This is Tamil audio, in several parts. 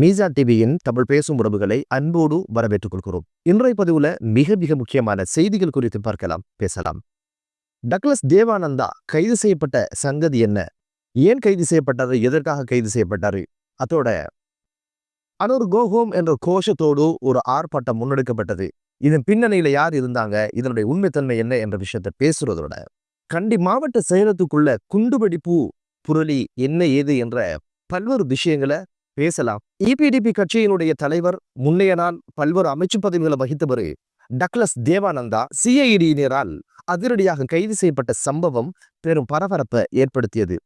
மீசா டிவியின் தமிழ் பேசும் உறவுகளை அன்போடு வரவேற்றுக் கொள்கிறோம். இன்றைய பதிவுல மிக மிக முக்கியமான செய்திகள் குறித்து பார்க்கலாம். பேசலாம். டக்ளஸ் தேவானந்தா கைது செய்யப்பட்ட சங்கதி என்ன? ஏன் கைது செய்யப்பட்டாரு? எதற்காக கைது செய்யப்பட்டாரு? அதோட அனூர் கோஹோம் என்ற கோஷத்தோடு ஒரு ஆர்ப்பாட்டம் முன்னெடுக்கப்பட்டது. இதன் பின்னணியில யார் இருந்தாங்க? இதனுடைய உண்மைத்தன்மை என்ன என்ற விஷயத்தை பேசுறதோட கண்டி மாவட்ட செயலத்துக்குள்ள குண்டுவெடிப்பு புரளி என்ன ஏது என்ற பல்வேறு விஷயங்களை பேசலாம். இபிடிபி கட்சியினுடைய தலைவர் முன்னைய நாள் பல்வேறு அமைச்சு பதவிகளை வகித்தவர் டக்ளஸ் தேவானந்தா சிஐடியினரால் அதிரடியாக கைது செய்யப்பட்ட சம்பவம் பெரும் பரபரப்பை ஏற்படுத்தியது.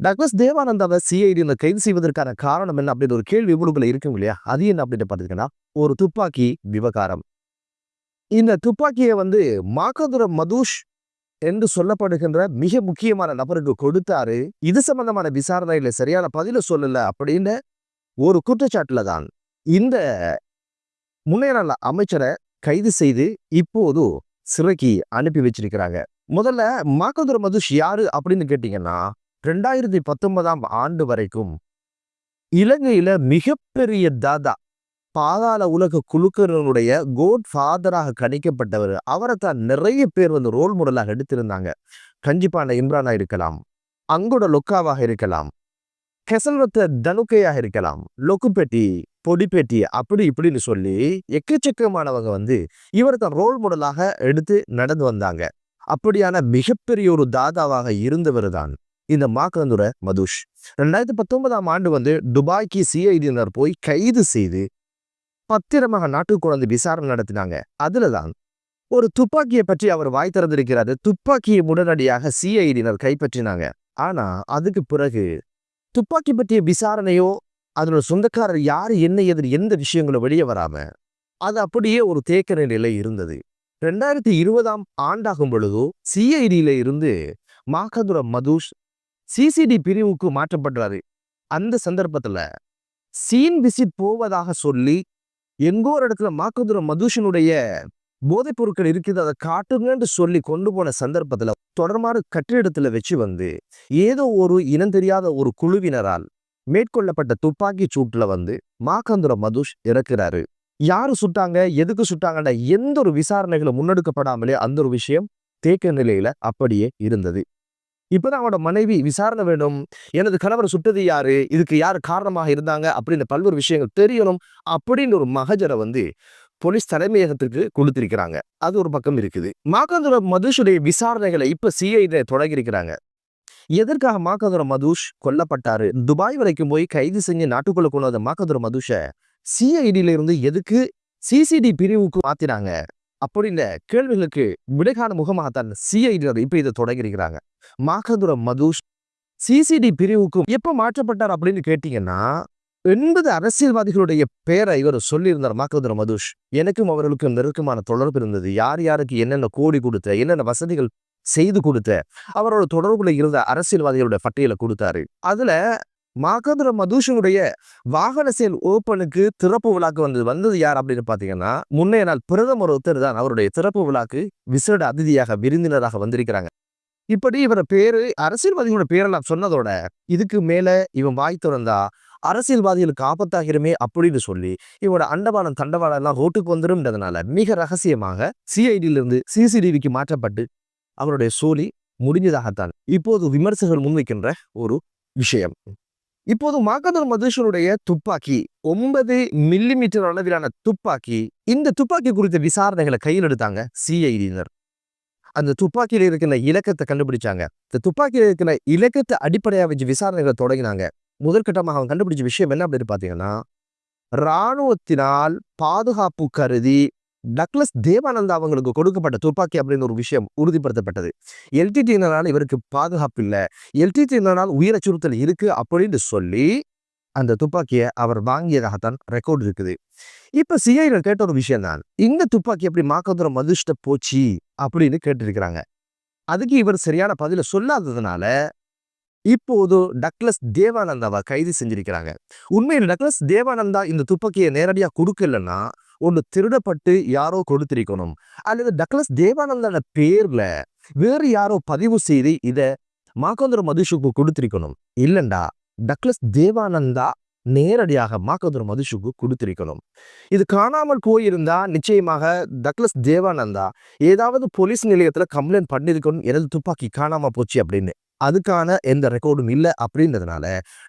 டக்ளஸ் தேவானந்தாவை சிஐடியில் கைது செய்வதற்கான காரணம் என்ன அப்படின்னு ஒரு கேள்வி உங்களுக்குள்ள இருக்கும் இல்லையா? அது என்ன அப்படின்னு பார்த்தீங்கன்னா ஒரு துப்பாக்கி விவகாரம். இந்த துப்பாக்கியை வந்து மாக்கதுர மதுஷ் என்று சொல்லப்படுகின்ற மிக முக்கியமான நபருக்கு கொடுத்தாரு. இது சம்பந்தமான விசாரணையில சரியான பதில சொல்லல அப்படின்னு ஒரு குற்றச்சாட்டுல தான் இந்த முன்னேற அமைச்சரை கைது செய்து இப்போது சிறைக்கு அனுப்பி வச்சிருக்கிறாங்க. முதல்ல மாக்கதுர மதுஷ் யாரு அப்படின்னு கேட்டீங்கன்னா ரெண்டாயிரத்தி பத்தொன்பதாம் ஆண்டு வரைக்கும் இலங்கையில மிகப்பெரிய தாதா பாதாள உலக குழுக்களினுடைய கோட் ஃபாதராக கணிக்கப்பட்டவர். அவரை தான் நிறைய பேர் வந்து ரோல் மாடலாக எடுத்திருந்தாங்க. கஞ்சிப்பான இம்ரானா இருக்கலாம். அங்குட லொக்காவாக இருக்கலாம். கெசல்வத்த தனுக்கையாக இருக்கலாம். லொக்குப்பெட்டி பொடிப்பெட்டி அப்படி இப்படின்னு சொல்லி எக்கச்சக்கமானவங்க வந்து இவரை தான் ரோல் மாடலாக எடுத்து நடந்து வந்தாங்க. அப்படியான மிகப்பெரிய ஒரு தாதாவாக இருந்தவர் தான் இந்த மாக்கந்துர மதுஷ். ரெண்டாயிரத்தி பத்தொன்பதாம் ஆண்டு வந்து துபாய்க்கு சிஐடியினர் போய் கைது செய்து பத்திரமாக நாட்டுக்கு கொண்டு விசாரணை நடத்தினாங்க. அதுலதான் ஒரு துப்பாக்கியை பற்றி அவர் வாய் திறந்திருக்கிறாரு. துப்பாக்கியை உடனடியாக சிஐடியினர் கைப்பற்றினாங்க. ஆனா அதுக்கு பிறகு துப்பாக்கி பற்றிய விசாரணையோ அதனோட சொந்தக்காரர் யாரு என்ன எதிர் எந்த விஷயங்களும் வெளியே வராம அது அப்படியே ஒரு தேக்க நிலை இருந்தது. ரெண்டாயிரத்தி இருபதாம் ஆண்டாகும் பொழுதோ சிஐடியில இருந்து மாகதுர மதுஷ் சிசிடி பிரிவுக்கு மாற்றப்படுறாரு அந்த சந்தர்ப்பத்துல சீன் விசிட் போவதாக சொல்லி எங்கோ ஒரு இடத்துல மாக்குதுர மதுஷனுடைய போதைப் பொருட்கள் இருக்குது அதை காட்டுங்கன்னு சொல்லி கொண்டு போன சந்தர்ப்பத்துல தொடர்மாறு கட்டிடத்துல வச்சு வந்து ஏதோ ஒரு இனம் தெரியாத ஒரு குழுவினரால் மேற்கொள்ளப்பட்ட துப்பாக்கி சூட்டுல வந்து மாக்கந்துர மதுஷ் இறக்குறாரு. யாரு சுட்டாங்க எதுக்கு சுட்டாங்கன்னா எந்த ஒரு விசாரணைகளும் முன்னெடுக்கப்படாமலே அந்த ஒரு விஷயம் தேக்க நிலையில அப்படியே இருந்தது. இப்போதான் அவனோட மனைவி விசாரணை வேணும் எனது கணவர் சுட்டது யாரு? இதுக்கு யார் காரணமாக இருந்தாங்க? அப்படின்னு பல்வேறு விஷயங்கள் தெரியணும் அப்படின்னு ஒரு மகஜரை வந்து போலீஸ் தலைமையகத்திற்கு கொடுத்திருக்கிறாங்க. அது ஒரு பக்கம் இருக்குது. மாக்காந்துர மதுஷுடைய விசாரணைகளை இப்ப சிஐடி தொடங்கி இருக்கிறாங்க எதற்காக மாக்காதுர மதுஷ் கொல்லப்பட்டாரு? துபாய் வரைக்கும் போய் கைது செஞ்சு நாட்டுக்குள்ள கொண்டு வந்த மாக்காதுர மதுஷை சிஐடியில இருந்து எதுக்கு சிசிடி பிரிவுக்கு மாத்தினாங்க? அப்படின்ற கேள்விகளுக்கு விடைகான முகமாகத்தான் சிஐடியினர் இப்ப இதை தொடங்கியிருக்கிறாங்க. மாகதுர மதுஷ் சிசிடி பிரிவுக்கும் எப்ப மாற்றப்பட்டார் அப்படின்னு கேட்டீங்கன்னா எண்பது அரசியல்வாதிகளுடைய பெயரை இவர் சொல்லியிருந்தார் மாகதுர மதுஷ். எனக்கும் அவர்களுக்கும் நெருக்கமான தொடர்பு இருந்தது. யார் யாருக்கு என்னென்ன கோடி கொடுத்த என்னென்ன வசதிகள் செய்து கொடுத்த அவரோட தொடர்புல இருந்த அரசியல்வாதிகளுடைய பட்டியலை கொடுத்தாரு. அதுல மாகதுர மதுஷனுடைய வாகன செயல் ஓப்பனுக்கு திறப்பு விழாக்கு வந்தது வந்தது யார் அப்படின்னு பாத்தீங்கன்னா முன்னைய நாள் பிரதமர் ஒருத்தர் தான் அவருடைய திறப்பு விழாக்கு விசேட அதிதியாக விருந்தினராக வந்திருக்கிறாங்க. இப்படி இவர பேரு அரசியல்வாதிகளோட பேரெல்லாம் சொன்னதோட இதுக்கு மேல இவன் வாய் திறந்தா அரசியல்வாதிகளுக்கு ஆபத்தாகிறமே அப்படின்னு சொல்லி இவனோட அண்டவானம் தண்டவாளம் எல்லாம் ரோட்டுக்கு வந்துரும்ன்றதுனால மிக ரகசியமாக சிஐடியிலிருந்து சிசிடிவிக்கு மாற்றப்பட்டு அவருடைய சோலி முடிஞ்சதாகத்தான். இப்போது விமர்சகர்கள் முன்வைக்கின்ற ஒரு விஷயம். இப்போது மாகந்தர் மதுஷனுடைய துப்பாக்கி ஒன்பது மில்லி மீட்டர் அளவிலான துப்பாக்கி இந்த துப்பாக்கி குறித்த விசாரணைகளை கையில் எடுத்தாங்க சிஐடியினர். அந்த துப்பாக்கியில இருக்கிற இலக்கத்தை கண்டுபிடிச்சாங்க. இந்த துப்பாக்கியில் இருக்கிற இலக்கத்தை அடிப்படையாக வச்சு விசாரணைகளை தொடங்கினாங்க. முதற்கட்டமாக அவன் கண்டுபிடிச்ச விஷயம் என்ன அப்படின்னு பாத்தீங்கன்னா இராணுவத்தினால் பாதுகாப்பு கருதி டக்ளஸ் தேவானந்தா அவங்களுக்கு கொடுக்கப்பட்ட துப்பாக்கி அப்படின்னு ஒரு விஷயம் உறுதிப்படுத்தப்பட்டது. எல்டிடியினரால் இவருக்கு பாதுகாப்பு இல்லை. எல்டிடியினரால் உயிர் அச்சுறுத்தல் இருக்கு அப்படின்னு சொல்லி அந்த துப்பாக்கியை அவர் வாங்கியதாகத்தான் ரெக்கார்டு இருக்குது. இப்ப சிஐல கேட்ட ஒரு விஷயம் தான். இந்த துப்பாக்கி எப்படி மாக்கந்தூரம் மதிஷ்ட போச்சு அப்படின்னு கேட்டிருக்கிறாங்க. அதுக்கு இவர் சரியான பதில சொல்லாததுனால இப்போது டக்ளஸ் தேவானந்தாவை கைது செஞ்சிருக்கிறாங்க. உண்மையில் டக்ளஸ் தேவானந்தா இந்த துப்பாக்கியை நேரடியாக கொடுக்கலன்னா ஒன்று திருடப்பட்டு யாரோ கொடுத்திருக்கணும். அல்லது டக்ளஸ் தேவானந்தான பேர்ல வேறு யாரோ பதிவு செய்து இதை மாக்கோந்தர மதுஷுக்கு கொடுத்திருக்கணும். இல்லண்டா டக்ளஸ் தேவானந்தா நேரடியாக மாக்கதுர மதுஷுக்கு கொடுத்திருக்கணும். இது காணாமல் போயிருந்தா நிச்சயமாக டக்ளஸ் தேவானந்தா ஏதாவது போலீஸ் நிலையத்துல கம்ப்ளைண்ட் பண்ணியிருக்கணும் எனது துப்பாக்கி காணாம போச்சு அப்படின்னு. அதுக்கான எந்த ரெக்கார்டும் இல்லை அப்படின்றதுனால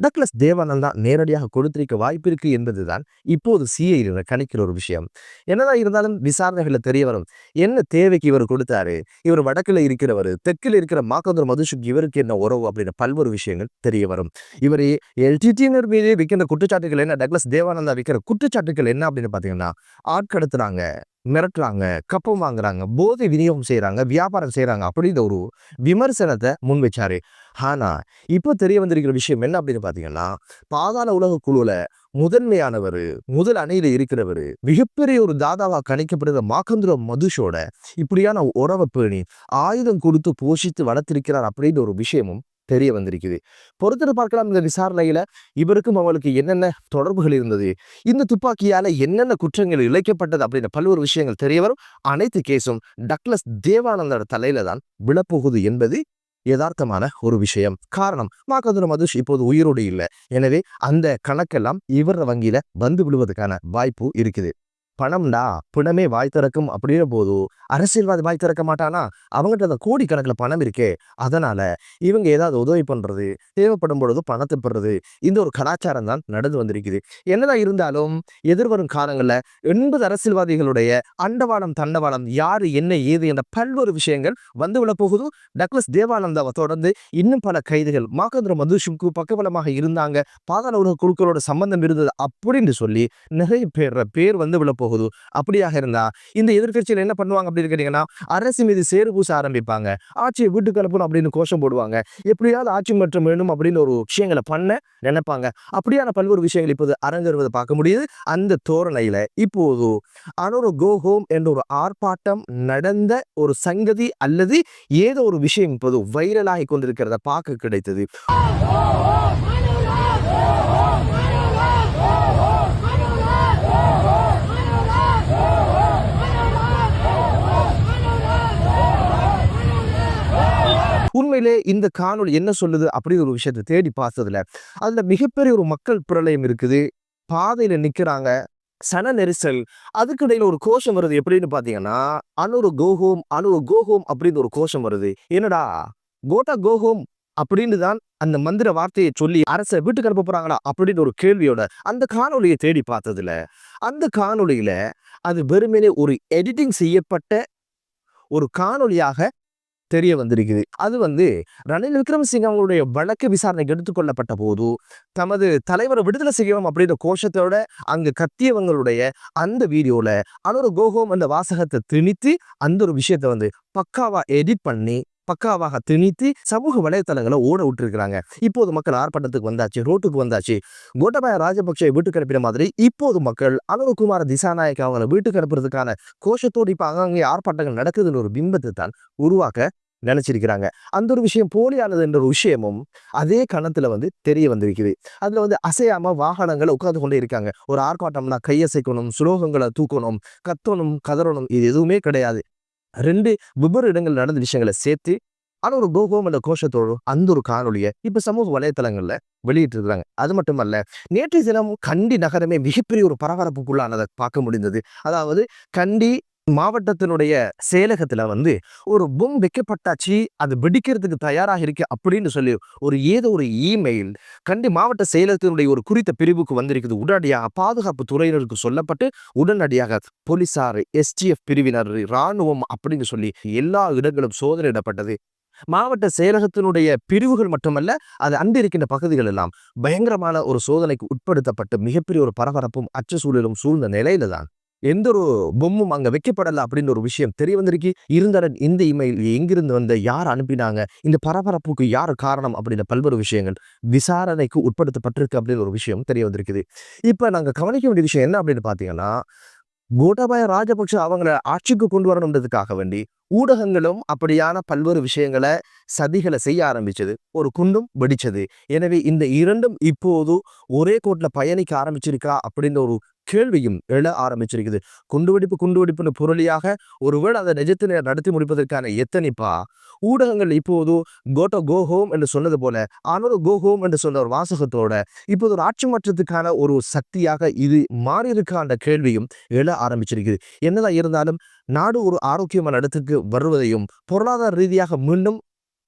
டக்ளஸ் தேவானந்தா நேரடியாக கொடுத்திருக்க வாய்ப்பு இருக்கு என்பதுதான் இப்போது சிஐ கணிக்கிற ஒரு விஷயம். என்னதான் இருந்தாலும் விசாரணைகளில் தெரிய வரும் என்ன தேவைக்கு இவர் கொடுத்தாரு? இவர் வடக்கில் இருக்கிறவர் தெற்கில் இருக்கிற மாக்கந்தர் மதுசுக்கு இவருக்கு என்ன உறவு? அப்படின்னு பல்வேறு விஷயங்கள் தெரிய வரும் இவர் எல்டிடியினர் மீது விற்கிற குற்றச்சாட்டுகள் என்ன? டக்ளஸ் தேவானந்தா விற்கிற குற்றச்சாட்டுகள் என்ன அப்படின்னு பார்த்தீங்கன்னா ஆட்கடத்துறாங்க மிரட்டுறாங்க கப்பம் வாங்குறாங்க போதை விநியோகம் செய்கிறாங்க வியாபாரம் செய்கிறாங்க அப்படின்ற ஒரு விமர்சனத்தை முன் வச்சாரு. ஆனால் இப்போ தெரிய வந்திருக்கிற விஷயம் என்ன அப்படின்னு பார்த்தீங்கன்னா பாதாள உலக குழுவில் முதன்மையானவர் முதல் அணையில் இருக்கிறவர் மிகப்பெரிய ஒரு தாதாவாக கணிக்கப்படுகிற மாக்கந்துர மதுஷோட இப்படியான உறவை பேணி ஆயுதம் கொடுத்து போஷித்து வளர்த்திருக்கிறார் அப்படின்ற ஒரு விஷயமும் தெரிய வந்திருக்குது. பொறுத்திரு பார்க்கலாம் இந்த விசாரணையில இவருக்கும் அவளுக்கு என்னென்ன தொடர்புகள் இருந்தது இந்த துப்பாக்கியால என்னென்ன குற்றங்கள் இழைக்கப்பட்டது அப்படின்ற பல்வேறு விஷயங்கள் தெரிய வரும். அனைத்து கேஸும் டக்ளஸ் தேவானந்தோட தலையில தான் விழப்போகுது என்பது யதார்த்தமான ஒரு விஷயம். காரணம் மாக்கதுர மதுஷ் இப்போது உயிரோடு இல்லை. எனவே அந்த கணக்கெல்லாம் இவர வங்கியில வந்து விழுவதற்கான வாய்ப்பு இருக்குது. பணம்டா பிணமே வாய் திறக்கும் அப்படின்ற போது அரசியல்வாதி வாய் திறக்க மாட்டானா? அவங்ககிட்ட அந்த கோடிக்கணக்கில் பணம் இருக்கே அதனால இவங்க ஏதாவது உதவி பண்ணுறது தேவைப்படும் பொழுது பணத்தை பெறுறது இந்த ஒரு கலாச்சாரம் தான் நடந்து வந்திருக்குது. என்னதான் இருந்தாலும் எதிர்வரும் காலங்களில் எண்பது அரசியல்வாதிகளுடைய அண்டவாளம் தண்டவாளம் யார் என்ன ஏது என்ற பல்வேறு விஷயங்கள் வந்து விட டக்ளஸ் தேவானந்தாவை தொடர்ந்து இன்னும் பல கைதுகள் மாகந்திர மதுஷுக்கு பக்கபலமாக இருந்தாங்க. பாதாள உலக குழுக்களோட சம்பந்தம் இருந்தது அப்படின்னு சொல்லி நிறைய பேர் பேர் வந்து விழப்போகுது போகுது. அப்படியாக இருந்தா இந்த எதிர்க்கட்சியில் என்ன பண்ணுவாங்க அப்படின்னு கேட்டீங்கன்னா அரசு மீது சேறு பூச ஆரம்பிப்பாங்க. ஆட்சியை வீட்டு கலப்பணும் அப்படின்னு கோஷம் போடுவாங்க. எப்படியாவது ஆட்சி மாற்றம் வேணும் அப்படின்னு ஒரு விஷயங்களை பண்ண நினைப்பாங்க. அப்படியான பல்வேறு விஷயங்கள் இப்போது அரங்கேறுவதை பார்க்க முடியுது. அந்த தோரணையில இப்போது அனொரு கோ ஹோம் என்ற ஒரு ஆர்ப்பாட்டம் நடந்த ஒரு சங்கதி அல்லது ஏதோ ஒரு விஷயம் இப்போது வைரலாகி கொண்டிருக்கிறத பார்க்க கிடைத்தது. உண்மையிலே இந்த காணொளி என்ன சொல்லுது அப்படி ஒரு விஷயத்தை தேடி பார்த்ததுல அதுல மிகப்பெரிய ஒரு மக்கள் பிரளயம் இருக்குது. பாதையில நிக்கிறாங்க. சன நெரிசல். அதுக்கிடையில ஒரு கோஷம் வருது. எப்படின்னு பாத்தீங்கன்னா அனுரு கோஹோம் அனுரு கோஹோம் அப்படின்னு ஒரு கோஷம் வருது. என்னடா? கோட்டா கோஹோம் அப்படின்னு தான் அந்த மந்திர வார்த்தையை சொல்லி அரச வீட்டுக்கு அனுப்ப போறாங்களா அப்படின்னு ஒரு கேள்வியோட அந்த காணொலியை தேடி பார்த்ததுல அந்த காணொளியில அது வெறுமனே ஒரு எடிட்டிங் செய்யப்பட்ட ஒரு காணொளியாக தெரிய வந்திருக்குது. அது வந்து ரணில் விக்ரமசிங்க அவங்களுடைய வழக்கு விசாரணைக்கு எடுத்துக்கொள்ளப்பட்ட போது தமது தலைவரை விடுதலை செய்யவும் அப்படின்ற கோஷத்தோட அங்கு கத்தியவங்களுடைய அந்த வீடியோவில் அனொரு கோகோம் அந்த வாசகத்தை திணித்து அந்த ஒரு விஷயத்தை வந்து பக்காவாக எடிட் பண்ணி பக்காவாக திணித்து சமூக வலைத்தளங்களை ஓட விட்டுருக்கிறாங்க. இப்போது மக்கள் ஆர்ப்பாட்டத்துக்கு வந்தாச்சு ரோட்டுக்கு வந்தாச்சு. கோட்டபாய ராஜபக்சே வீட்டுக்கு கிளப்பின மாதிரி இப்போது மக்கள் அனுரகுமார திசாநாயக் அவங்களை வீட்டுக்கு அனுப்புறதுக்கான கோஷத்தோடு இப்போ அங்கங்கே ஆர்ப்பாட்டங்கள் நடக்குதுன்னு ஒரு பிம்பத்தை தான் உருவாக்க நினைச்சிருக்கிறாங்க. அந்த ஒரு விஷயம் போலியானது என்ற ஒரு விஷயமும் அதே கணத்துல வந்து தெரிய வந்திருக்குது. அதுல வந்து அசையாம வாகனங்கள் உட்கார்ந்து கொண்டே இருக்காங்க. ஒரு ஆர்ப்பாட்டம்னா கையசைக்கணும் சுலோகங்களை தூக்கணும் கத்தணும் கதறணும் இது எதுவுமே கிடையாது. ரெண்டு வெவ்வேறு இடங்கள் நடந்த விஷயங்களை சேர்த்து ஆனால் ஒரு கோபம் அல்ல கோஷத்தோடு அந்த ஒரு காணொலியை இப்போ சமூக வலைத்தளங்களில் வெளியிட்டு இருக்காங்க அது மட்டுமல்ல நேற்றைய தினம் கண்டி நகரமே மிகப்பெரிய ஒரு பரபரப்புக்குள்ளானதை பார்க்க முடிந்தது. அதாவது கண்டி மாவட்டத்தினுடைய செயலகத்துல வந்து ஒரு பொம் வைக்கப்பட்டாச்சு அது வெடிக்கிறதுக்கு தயாராக இருக்கு அப்படின்னு சொல்லி ஒரு ஏதோ ஒரு இமெயில் கண்டி மாவட்ட செயலகத்தினுடைய ஒரு குறித்த பிரிவுக்கு வந்திருக்குது. உடனடியாக பாதுகாப்பு துறையினருக்கு சொல்லப்பட்டு உடனடியாக போலீசார் எஸ்டிஎஃப் பிரிவினர் இராணுவம் அப்படின்னு சொல்லி எல்லா இடங்களும் சோதனையிடப்பட்டது. மாவட்ட செயலகத்தினுடைய பிரிவுகள் மட்டுமல்ல அது அண்டு இருக்கின்ற பகுதிகள் எல்லாம் பயங்கரமான ஒரு சோதனைக்கு உட்படுத்தப்பட்டு மிகப்பெரிய ஒரு பரபரப்பும் அச்ச சூழலும் சூழ்ந்த நிலையில தான். எந்த ஒரு பொம்மும் அங்க வைக்கப்படலை அப்படின்னு ஒரு விஷயம் தெரிய வந்திருக்கு இருந்தாலும் இந்த இமெயில் எங்கிருந்து வந்த யார் அனுப்பினாங்க இந்த பரபரப்புக்கு யார் காரணம் அப்படின்ற பல்வேறு விஷயங்கள் விசாரணைக்கு உட்படுத்தப்பட்டிருக்கு அப்படின்னு ஒரு விஷயம் தெரிய வந்திருக்குது இப்ப நாங்க கவனிக்க வேண்டிய விஷயம் என்ன அப்படின்னு பார்த்தீங்கன்னா கோட்டாபாய ராஜபக்ஷ அவங்கள ஆட்சிக்கு கொண்டு வரணுன்றதுக்காக வேண்டி ஊடகங்களும் அப்படியான பல்வேறு விஷயங்களை சதிகளை செய்ய ஆரம்பிச்சது. ஒரு குண்டும் வெடிச்சது. எனவே இந்த இரண்டும் இப்போது ஒரே கோட்டில் பயணிக்க ஆரம்பிச்சிருக்கா அப்படின்ற ஒரு கேள்வியும் எழ ஆரம்பிச்சிருக்குது. குண்டுவெடிப்பு குண்டுவெடிப்புன்னு பொருளியாக ஒருவேளை அதை நிஜத்தினை நடத்தி முடிப்பதற்கான எத்தனைப்பா? ஊடகங்கள் இப்போது கோட்டோ கோ ஹோம் என்று சொன்னது போல ஆனால் கோ ஹோம் என்று சொன்ன ஒரு வாசகத்தோட இப்போது ஒரு ஆட்சி மாற்றத்துக்கான ஒரு சக்தியாக இது மாறியிருக்கான கேள்வியும் எழ ஆரம்பிச்சிருக்குது. என்னதான் இருந்தாலும் நாடு ஒரு ஆரோக்கியமான இடத்துக்கு வருவதையும் பொருளாதார ரீதியாக மீண்டும்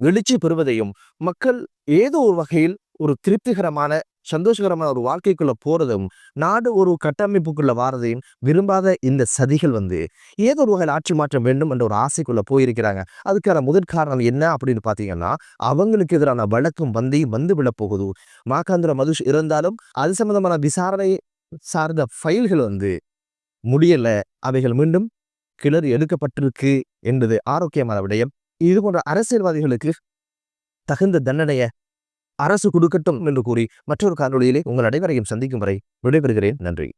எழுச்சி பெறுவதையும் மக்கள் ஏதோ ஒரு வகையில் ஒரு திருப்திகரமான சந்தோஷகரமான ஒரு வாழ்க்கைக்குள்ள போறதும் நாடு ஒரு கட்டமைப்புக்குள்ள வாரதையும் விரும்பாத இந்த சதிகள் வந்து ஏதோ ஒரு வகையில் ஆட்சி மாற்றம் வேண்டும் என்ற ஒரு ஆசைக்குள்ள போயிருக்கிறாங்க. அதுக்கான முதற் காரணம் என்ன அப்படின்னு பாத்தீங்கன்னா அவங்களுக்கு எதிரான வழக்கும் வந்தையும் வந்து விழ போகுது. மாகாந்திர மதுஷ் இருந்தாலும் அது சம்பந்தமான விசாரணை சார்ந்த ஃபைல்கள் வந்து முடியல. அவைகள் மீண்டும் கிளறி எடுக்கப்பட்டிருக்கு என்பது ஆரோக்கியமான விடயம். இது போன்ற அரசியல்வாதிகளுக்கு தகுந்த தண்டனையை அரசு கொடுக்கட்டும் என்று கூறி மற்றொரு காணொலியிலே உங்கள் அனைவரையும் சந்திக்கும் வரை விடைபெறுகிறேன். நன்றி.